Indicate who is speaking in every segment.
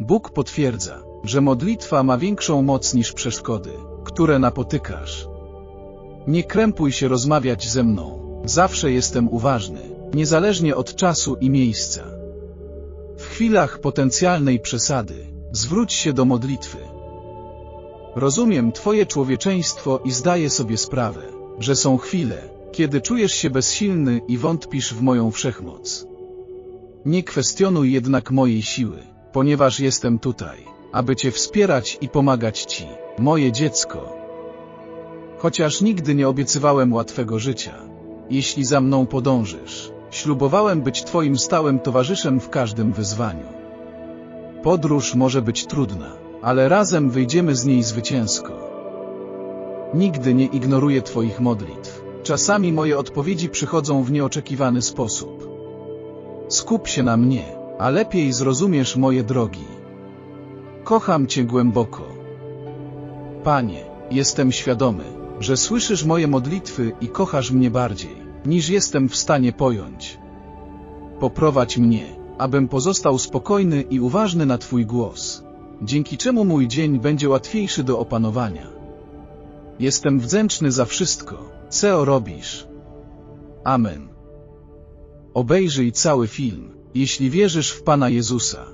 Speaker 1: Bóg potwierdza, że modlitwa ma większą moc niż przeszkody, które napotykasz. Nie krępuj się rozmawiać ze mną. Zawsze jestem uważny, niezależnie od czasu i miejsca. W chwilach potencjalnej przesady, zwróć się do modlitwy. Rozumiem Twoje człowieczeństwo i zdaję sobie sprawę, że są chwile, kiedy czujesz się bezsilny i wątpisz w moją wszechmoc. Nie kwestionuj jednak mojej siły, ponieważ jestem tutaj, aby Cię wspierać i pomagać Ci, moje dziecko. Chociaż nigdy nie obiecywałem łatwego życia, jeśli za mną podążysz, ślubowałem być Twoim stałym towarzyszem w każdym wyzwaniu. Podróż może być trudna, ale razem wyjdziemy z niej zwycięsko. Nigdy nie ignoruję Twoich modlitw. Czasami moje odpowiedzi przychodzą w nieoczekiwany sposób. Skup się na mnie, a lepiej zrozumiesz moje drogi. Kocham Cię głęboko. Panie, jestem świadomy, że słyszysz moje modlitwy i kochasz mnie bardziej, niż jestem w stanie pojąć. Poprowadź mnie, abym pozostał spokojny i uważny na Twój głos, dzięki czemu mój dzień będzie łatwiejszy do opanowania. Jestem wdzięczny za wszystko, co robisz. Amen. Obejrzyj cały film, jeśli wierzysz w Pana Jezusa.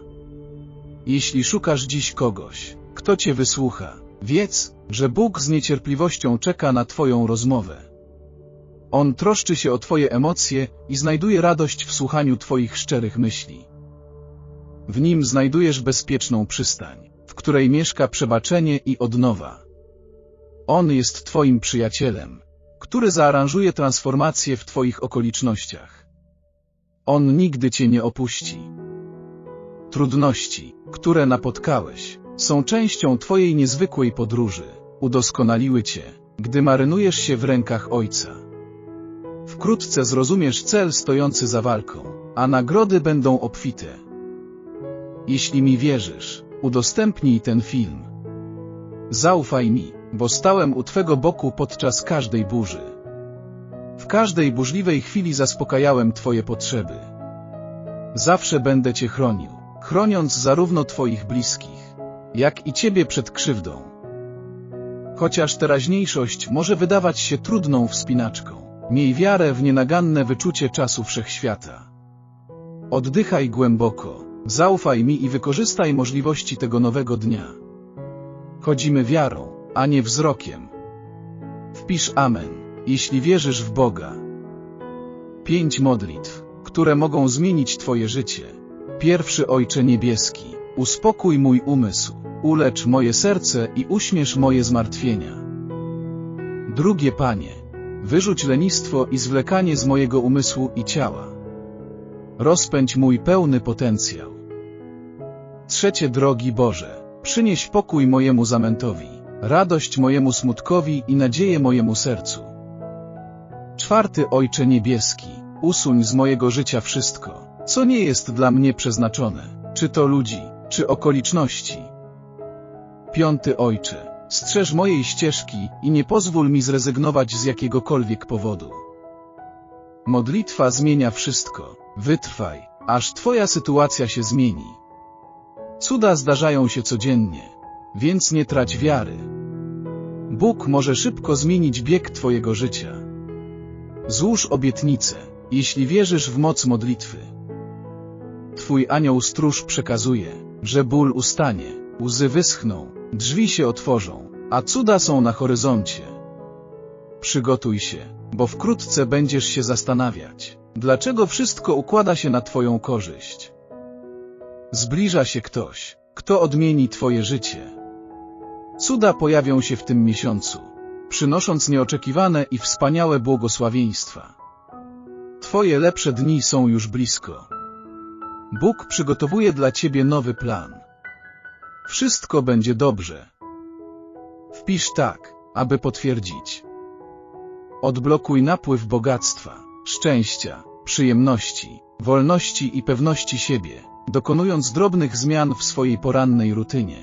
Speaker 1: Jeśli szukasz dziś kogoś, kto Cię wysłucha, wiedz, że Bóg z niecierpliwością czeka na Twoją rozmowę. On troszczy się o Twoje emocje i znajduje radość w słuchaniu Twoich szczerych myśli. W nim znajdujesz bezpieczną przystań, w której mieszka przebaczenie i odnowa. On jest Twoim przyjacielem, który zaaranżuje transformację w Twoich okolicznościach. On nigdy Cię nie opuści. Trudności, które napotkałeś, są częścią Twojej niezwykłej podróży. Udoskonaliły Cię, gdy marynujesz się w rękach Ojca. Wkrótce zrozumiesz cel stojący za walką, a nagrody będą obfite. Jeśli mi wierzysz, udostępnij ten film. Zaufaj mi, bo stałem u Twego boku podczas każdej burzy. Każdej burzliwej chwili zaspokajałem Twoje potrzeby. Zawsze będę Cię chronił, chroniąc zarówno Twoich bliskich, jak i Ciebie przed krzywdą. Chociaż teraźniejszość może wydawać się trudną wspinaczką, miej wiarę w nienaganne wyczucie czasu wszechświata. Oddychaj głęboko, zaufaj mi i wykorzystaj możliwości tego nowego dnia. Chodzimy wiarą, a nie wzrokiem. Wpisz Amen, jeśli wierzysz w Boga. Pięć modlitw, które mogą zmienić Twoje życie. Pierwszy Ojcze Niebieski, uspokój mój umysł, ulecz moje serce i uśmiesz moje zmartwienia. Drugie Panie, wyrzuć lenistwo i zwlekanie z mojego umysłu i ciała. Rozpędź mój pełny potencjał. Trzecie Drogi Boże, przynieś pokój mojemu zamętowi, radość mojemu smutkowi i nadzieję mojemu sercu. Czwarty Ojcze Niebieski, usuń z mojego życia wszystko, co nie jest dla mnie przeznaczone, czy to ludzi, czy okoliczności. Piąty Ojcze, strzeż mojej ścieżki i nie pozwól mi zrezygnować z jakiegokolwiek powodu. Modlitwa zmienia wszystko, wytrwaj, aż Twoja sytuacja się zmieni. Cuda zdarzają się codziennie, więc nie trać wiary. Bóg może szybko zmienić bieg Twojego życia. Złóż obietnicę, jeśli wierzysz w moc modlitwy. Twój anioł stróż przekazuje, że ból ustanie, łzy wyschną, drzwi się otworzą, a cuda są na horyzoncie. Przygotuj się, bo wkrótce będziesz się zastanawiać, dlaczego wszystko układa się na Twoją korzyść. Zbliża się ktoś, kto odmieni Twoje życie. Cuda pojawią się w tym miesiącu, przynosząc nieoczekiwane i wspaniałe błogosławieństwa. Twoje lepsze dni są już blisko. Bóg przygotowuje dla Ciebie nowy plan. Wszystko będzie dobrze. Wpisz tak, aby potwierdzić. Odblokuj napływ bogactwa, szczęścia, przyjemności, wolności i pewności siebie, dokonując drobnych zmian w swojej porannej rutynie.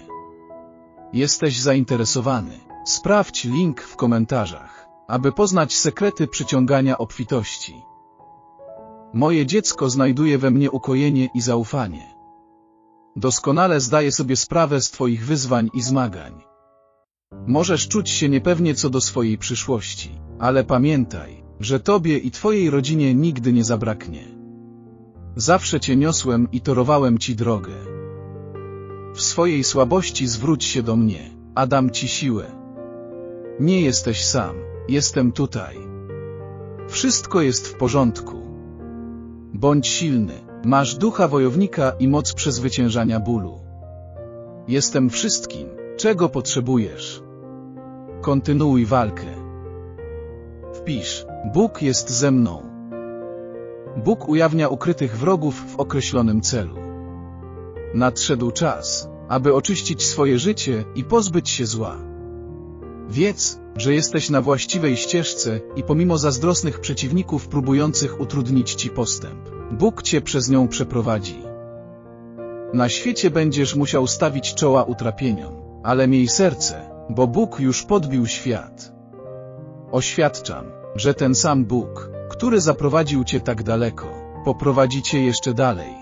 Speaker 1: Jesteś zainteresowany? Sprawdź link w komentarzach, aby poznać sekrety przyciągania obfitości. Moje dziecko znajduje we mnie ukojenie i zaufanie. doskonale zdaję sobie sprawę z Twoich wyzwań i zmagań. Możesz czuć się niepewnie co do swojej przyszłości, ale pamiętaj, że Tobie i Twojej rodzinie nigdy nie zabraknie. Zawsze Cię niosłem i torowałem Ci drogę. W swojej słabości zwróć się do mnie, a dam Ci siłę. Nie jesteś sam, jestem tutaj. Wszystko jest w porządku. Bądź silny, masz ducha wojownika i moc przezwyciężania bólu. Jestem wszystkim, czego potrzebujesz. Kontynuuj walkę. Wpisz, Bóg jest ze mną. Bóg ujawnia ukrytych wrogów w określonym celu. Nadszedł czas, aby oczyścić swoje życie i pozbyć się zła. Wiedz, że jesteś na właściwej ścieżce i pomimo zazdrosnych przeciwników próbujących utrudnić ci postęp, Bóg cię przez nią przeprowadzi. Na świecie będziesz musiał stawić czoła utrapieniom, ale miej serce, bo Bóg już podbił świat. Oświadczam, że ten sam Bóg, który zaprowadził cię tak daleko, poprowadzi cię jeszcze dalej.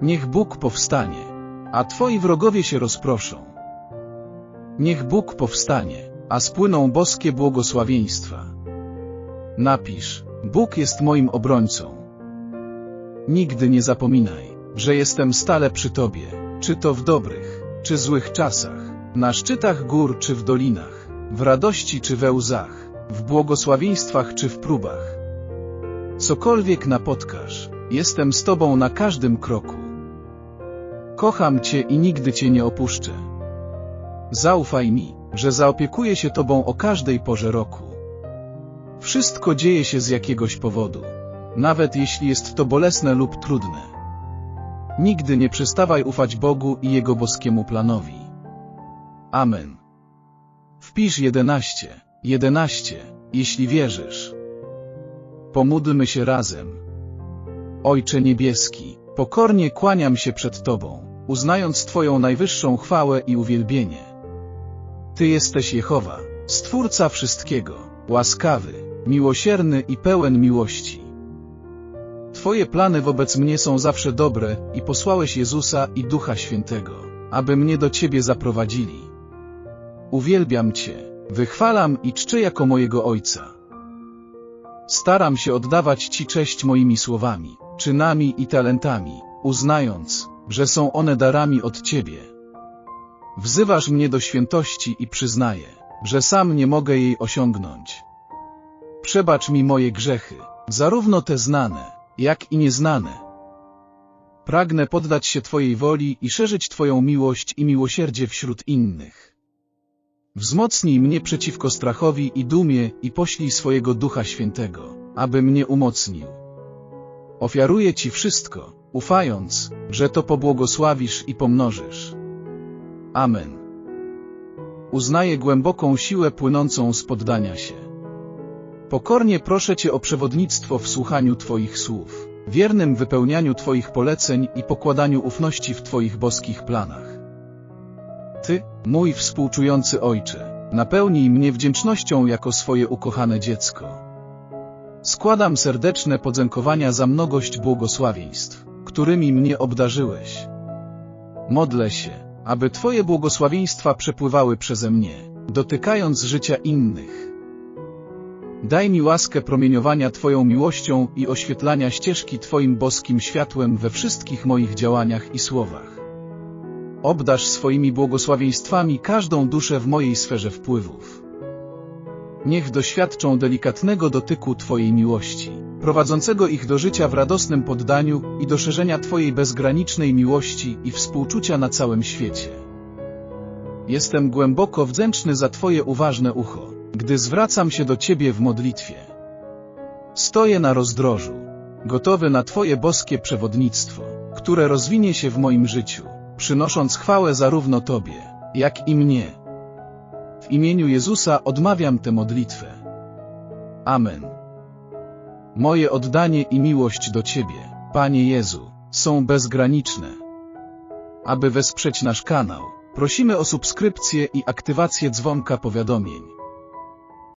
Speaker 1: Niech Bóg powstanie, a twoi wrogowie się rozproszą. Niech Bóg powstanie, a spłyną boskie błogosławieństwa. Napisz, Bóg jest moim obrońcą. Nigdy nie zapominaj, że jestem stale przy Tobie, czy to w dobrych, czy złych czasach, na szczytach gór czy w dolinach, w radości czy we łzach, w błogosławieństwach czy w próbach. Cokolwiek napotkasz, jestem z Tobą na każdym kroku. Kocham Cię i nigdy Cię nie opuszczę. Zaufaj mi, że zaopiekuję się Tobą o każdej porze roku. Wszystko dzieje się z jakiegoś powodu, nawet jeśli jest to bolesne lub trudne. Nigdy nie przestawaj ufać Bogu i Jego boskiemu planowi. Amen. Wpisz 11, 11, jeśli wierzysz. Pomódlmy się razem. Ojcze Niebieski, pokornie kłaniam się przed Tobą, uznając Twoją najwyższą chwałę i uwielbienie. Ty jesteś Jehowa, Stwórca wszystkiego, łaskawy, miłosierny i pełen miłości. Twoje plany wobec mnie są zawsze dobre i posłałeś Jezusa i Ducha Świętego, aby mnie do Ciebie zaprowadzili. Uwielbiam Cię, wychwalam i czczę jako mojego Ojca. Staram się oddawać Ci cześć moimi słowami, czynami i talentami, uznając, że są one darami od Ciebie. Wzywasz mnie do świętości i przyznaję, że sam nie mogę jej osiągnąć. Przebacz mi moje grzechy, zarówno te znane, jak i nieznane. Pragnę poddać się Twojej woli i szerzyć Twoją miłość i miłosierdzie wśród innych. Wzmocnij mnie przeciwko strachowi i dumie i poślij swojego Ducha Świętego, aby mnie umocnił. Ofiaruję Ci wszystko, ufając, że to pobłogosławisz i pomnożysz. Amen. Uznaję głęboką siłę płynącą z poddania się. Pokornie proszę Cię o przewodnictwo w słuchaniu Twoich słów, wiernym wypełnianiu Twoich poleceń i pokładaniu ufności w Twoich boskich planach. Ty, mój współczujący Ojcze, napełnij mnie wdzięcznością jako swoje ukochane dziecko. Składam serdeczne podziękowania za mnogość błogosławieństw, którymi mnie obdarzyłeś. Modlę się, aby Twoje błogosławieństwa przepływały przeze mnie, dotykając życia innych. Daj mi łaskę promieniowania Twoją miłością i oświetlania ścieżki Twoim boskim światłem we wszystkich moich działaniach i słowach. Obdasz swoimi błogosławieństwami każdą duszę w mojej sferze wpływów. Niech doświadczą delikatnego dotyku Twojej miłości, prowadzącego ich do życia w radosnym poddaniu i do szerzenia Twojej bezgranicznej miłości i współczucia na całym świecie. Jestem głęboko wdzięczny za Twoje uważne ucho, gdy zwracam się do Ciebie w modlitwie. Stoję na rozdrożu, gotowy na Twoje boskie przewodnictwo, które rozwinie się w moim życiu, przynosząc chwałę zarówno Tobie, jak i mnie. W imieniu Jezusa odmawiam tę modlitwę. Amen. Moje oddanie i miłość do Ciebie, Panie Jezu, są bezgraniczne. Aby wesprzeć nasz kanał, prosimy o subskrypcję i aktywację dzwonka powiadomień.